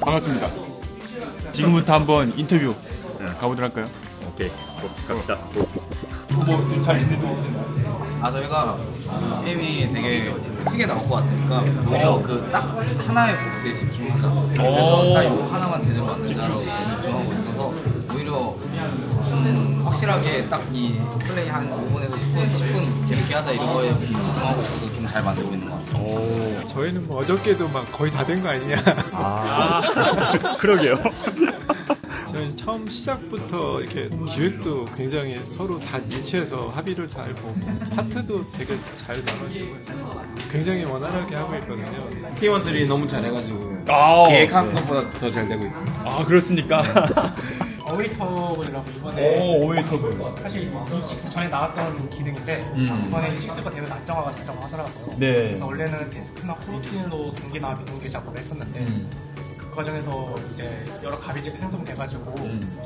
반갑습니다. 지금부터 한번 인터뷰 가보도록 할까요? 오케이. 갑시다. 뭐잘 지내도 아 저희가 게임이 되게 크게 나올 것 같으니까 오히려 그 딱 하나의 보스에 집중하자. 그래서 딱 이거 하나만 제대로 만들자라고 집중하고 있어서 오히려 좀 확실하게 딱 이 플레이 한 5분에서 10분, 10분 재밌게 하자 이런 거에 집중하고 있어서 좀 잘 만들고 있는 것 같습니다 저희는 뭐 어저께도 막 거의 다 된 거 아니냐. 아 그러게요 저희 처음 시작부터 이렇게 기획도 굉장히 서로 다 일치해서 합의를 잘 보고 파트도 되게 잘 나눠지고 굉장히 원활하게 하고 있거든요. 팀원들이 너무 잘해가지고 아, 계획한 것보다 더 잘 되고 있습니다. 아 그렇습니까? 어웨이터블이라고 이번에 오 오웨이터블. 사실 E6 전에 나왔던 기능인데 이번에 E6가 되면 낮정화가 됐다고 하더라고요. 네. 그래서 원래는 데스크나 코로틴으로 동기나 비동기 작업을 했었는데 그 과정에서 이제 여러 가비집이 생성돼가지고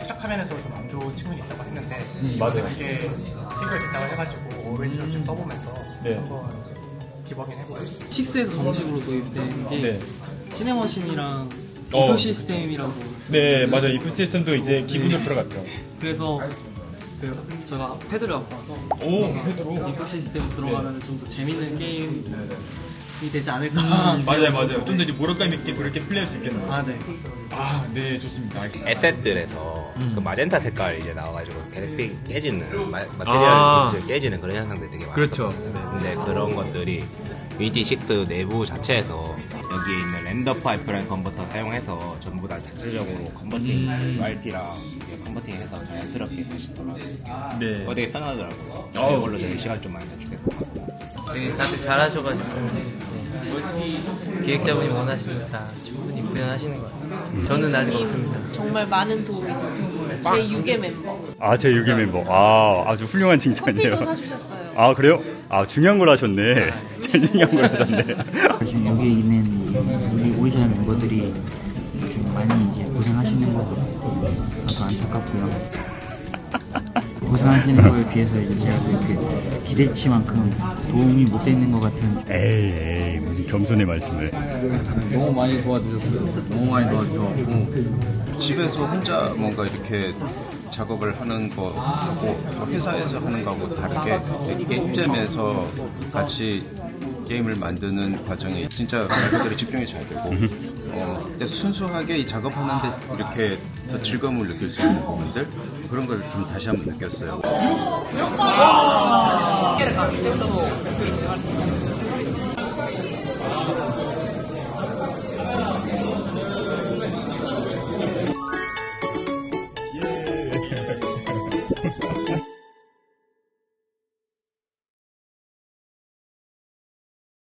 시작 화면에서 좀 안 좋은 측면이 있다고 했는데 맞아요. 이게 해결 됐다고 해가지고 어웨이터를 좀 써보면서 네. 한번 이제 디버깅 해보고 있습니다. 6에서 정식으로 도입된 게 네. 시네머신이랑 어. 오프 시스템이라고 네 맞아요. 이프 시스템도 이제 기본으로 들어갔죠. 그래서 그 제가 패드를 갖고 와서 오 패드로. 인프 시스템 들어가면 좀 더 재밌는 게임이 되지 않을까 음, 맞아요 맞아요. 좀더 몰입감 있게 그렇게 플레이할 수 있겠네요. 아, 네. 아 네 좋습니다. 에셋들에서 그 마젠타 색깔 이제 나와가지고 그래픽 깨지는 마, 마테리얼 아. 아. 깨지는 그런 현상들이 되게 많아요. 그렇죠. 근데 그런 것들이 VT6 내부 자체에서 여기 있는 렌더 파이프라인 컨버터 사용해서 전부 다 자체적으로 컨버팅 URP랑 이제 컨버팅해서 자연스럽게 다시 돌아가요. 네. 그거 되게 편하더라고요. 어우. 이걸로 저희 시간 좀 많이 단축했고. 되게 다들 잘하셔가지고 기획자분이 원하시는 다 구현하시는 것 같아요. 저는 아직 없습니다. 정말 많은 도움이 되고 있습니다. 제 6의 멤버. 아 제 6위 멤버 아 아주 훌륭한 칭찬이에요 커피도 사주셨어요. 아 그래요? 아 중요한 걸 하셨네 제일 중요한 걸 하셨네 지금 여기 있는 우리 오리지널 멤버들이 많이 이제 고생하시는 거 저도 안타깝고요. 고생하시는 거에 비해서 이제 제가 그렇게 기대치만큼 도움이 못 되는 것 같은 에이 에이 무슨 겸손의 말씀을. 너무 많이 도와주셨어요. 너무 많이 도와주셨고. 집에서 혼자 뭔가 이렇게 작업을 하는 거하고 회사에서 하는 거하고 다르게 게임잼에서 같이 게임을 만드는 과정이 진짜 말 그대로 집중이 잘 되고 어, 근데 순수하게 이 작업하는데 이렇게 해서 즐거움을 느낄 수 있는 부분들 그런 걸 좀 다시 한번 느꼈어요.